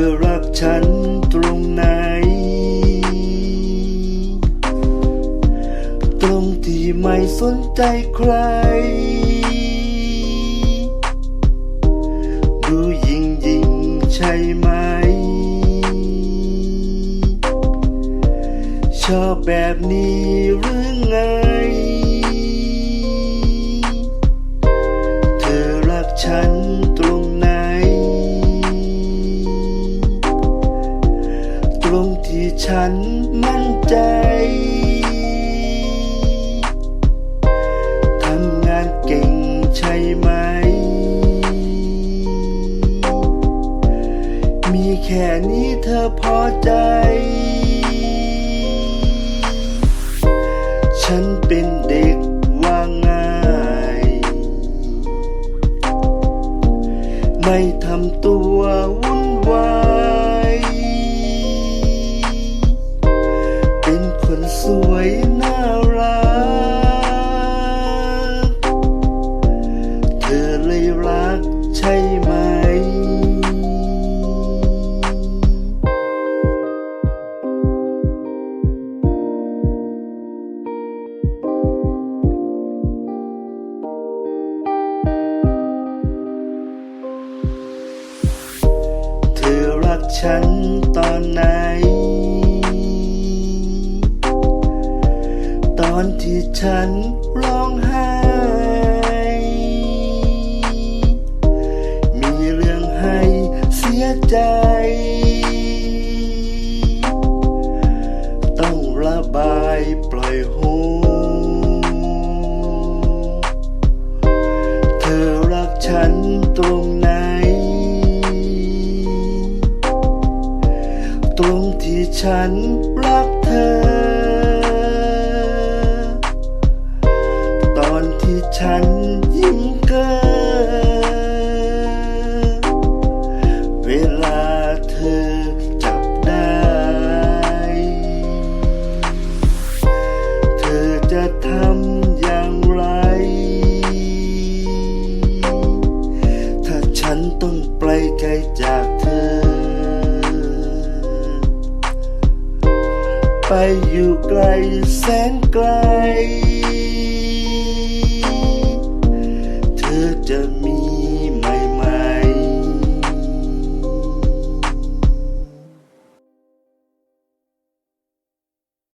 ธอรักฉันตรงไหน ตรงที่ไม่สนใจใคร ดูยิ่งยิ่งใช่ไหม ชอบแบบนี้หรือไง เธอรักฉัน งที่ฉันมั่นใจ ทำงานเก่งใช่ไหม มีแค่นี้เธอพอใจ ฉันเป็นเด็กว่าง่าย ไม่ทำตัววุ่นวาย ฉันตอนไหน ตอนที่ฉันร้องไห้ มีเรื่องให้เสียใจ ฉันรักเธอ ตอนที่ฉันยิ้มเกินเวลาเธอจับได้ เธอจะทำอย่างไร ถ้าฉันต้องไปไกลจากเธอ ไปอยู่ไกลแสนไกล